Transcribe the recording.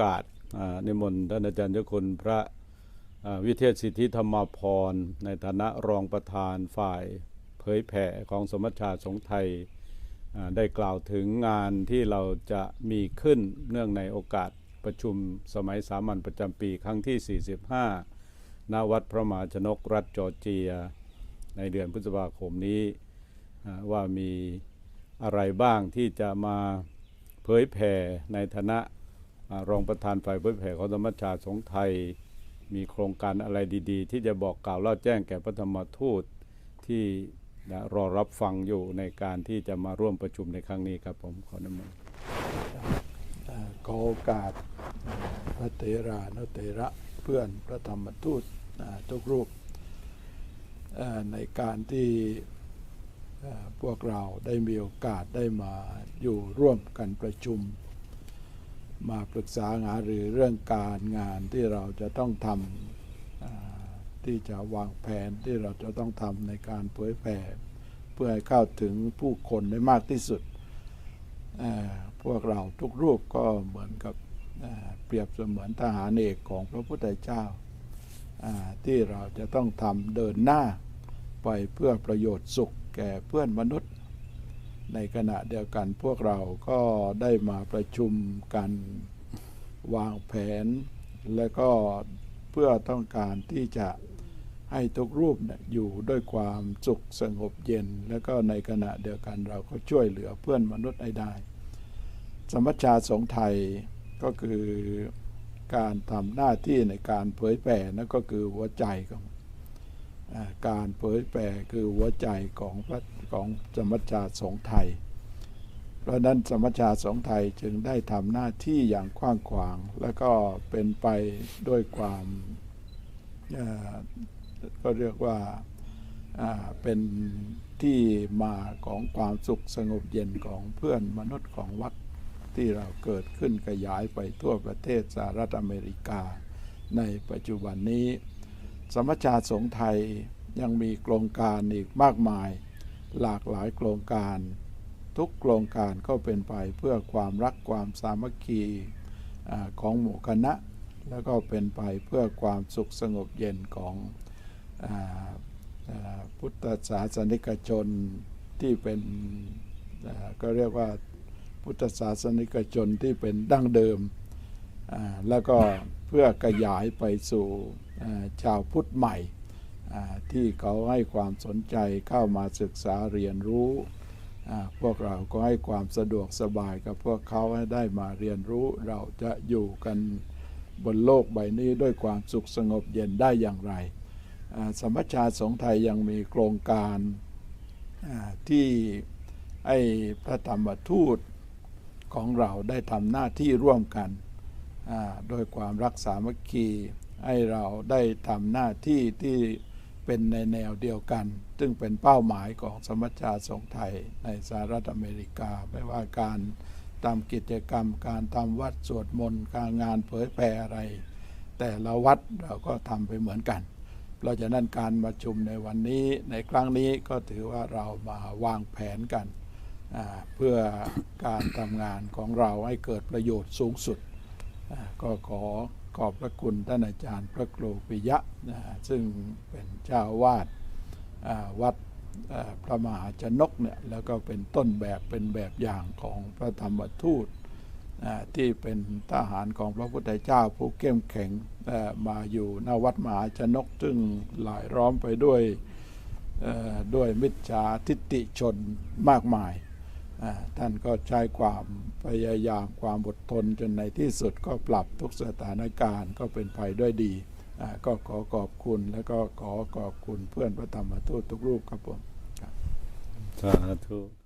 อกาสนิมนต์ท่านอาจารย์เจ้าคุณพระวิเทศสิทธิธรรมพร ในฐานะรองประธานฝ่ายเผยแผ่ของสมมชาสงฆ์ไทยได้กล่าวถึงงานที่เราจะมีขึ้นเนื่องในโอกาสประชุมสมัยสามัญประจำปีครั้งที่ 45 ณ วัดพระมหาชนกรัฐจอร์เจีย ในเดือนพฤษภาคมนี้ว่ามีอะไรบ้างที่จะมาเผยแผ่ในฐานะ รองประธานฝ่ายเผยแผ่ของธรรมชาติสงไทย มีโครงการอะไรดี ๆ ที่จะบอกกล่าวเล่าแจ้งแก่พระธรรมทูตที่รอรับฟังอยู่ในการที่จะมาร่วมประชุมในครั้งนี้ครับผมขอนำมันขอโอกาสพระเถรานุเถระเพื่อนพระธรรมทูตทุกรูปในการที่พวกเราได้มีโอกาสได้มาอยู่ร่วมกันประชุม มาปรึกษาหารือเรื่องการงานที่เราจะต้องทำที่จะวางแผนที่เราจะต้องทำในการเผยแผ่เพื่อให้เข้าถึงผู้คนได้มากที่สุด พวกเราทุกรูปก็เหมือนกับเเปรียบเสมือนทหารเอกของพระพุทธเจ้า ที่เราจะต้องทำเดินหน้าไปเพื่อประโยชน์สุขแก่เพื่อนมนุษย์ ในขณะเดียวกันพวกเราก็ได้มาประชุมกันวางแผน และก็เพื่อต้องการที่จะให้ทุกรูปเนี่ยอยู่ด้วยความสุขสงบเย็น แล้วก็ในขณะเดียวกันเราก็ช่วยเหลือเพื่อนมนุษย์ให้ได้ สมัชชาสงฆ์ไทยก็คือการทำหน้าที่ในการเผยแผ่นั่นก็คือหัวใจของอการเผยแผ่คือหัวใจของพระ ของสมัชชาสงฆ์ไทย เพราะนั้นสมัชชาสงฆ์ไทยจึงได้ทำหน้าที่อย่างกว้างขวาง และก็เป็นไปด้วยความก็เรียกว่าอ่าเป็นที่มาของความสุขสงบเย็นของเพื่อนมนุษย์ของวัดที่เราเกิดขึ้นขยายไปทั่วประเทศสหรัฐอเมริกา ในปัจจุบันนี้ สมัชชาสงฆ์ไทยยังมีโครงการอีกมากมาย หลากหลายโครงการ ทุกโครงการก็เป็นไปเพื่อความรักความสามัคคีอของหมู่คณะ แล้วก็เป็นไปเพื่อความสุขสงบเย็นของออพุทธศาสนิกชนที่เป็นก็เรียกว่าพุทธศาสนิกชนที่เป็นดั้งเดิม แล้วก็เพื่อขยายไปสู่ชาวพุทธใหม่ ที่เขาให้ความสนใจเข้ามาศึกษาเรียนรู้ พวกเราก็ให้ความสะดวกสบายกับพวกเขาให้ได้มาเรียนรู้ เราจะอยู่กันบนโลกใบนี้ด้วยความสุขสงบเย็นได้อย่างไร สมัชชาสงไทยยังมีโครงการที่ให้พระธรรมทูตของเราได้ทำหน้าที่ร่วมกันโดยความรักสามัคคีให้เราได้ทำหน้าที่ที่ เป็นในแนวเดียวกัน ซึ่งเป็นเป้าหมายของสมัชชาสงฆ์ไทยในสหรัฐอเมริกา ไม่ว่าการทำกิจกรรม การทำวัดสวดมนต์ การงานเผยแผ่อะไร แต่ละวัดเราก็ทำไปเหมือนกัน เพราะฉะนั้นการประชุมในวันนี้ในครั้งนี้ก็ถือว่าเรามาวางแผนกัน เพื่อการทำงานของเราให้เกิดประโยชน์สูงสุด ก็ขอ อบพระคุณท่านอาจารย์พระครูปิยะนะซึ่งเป็นเจ้าวาดวัดพระมหาชนกเนี่ยแล้วก็เป็นต้นแบบเป็นแบบอย่างของพระธรรมทูตที่เป็นทหารของพระพุทธเจ้าผู้เข้มแข็งมาอยู่หน้าวัดมหาชนก ซึ่งหลายล้อมไปด้วยด้วยมิจฉาทิฏฐิชนมากมาย ท่านก็ใช้ความพยายามความอดทนจนในที่สุดก็ปรับทุกสถานการณ์ก็เป็นไปด้วยดี ก็ขอขอบคุณและก็ขอขอบคุณเพื่อนพระธรรมทูตทุกรูปครับผมสาธุ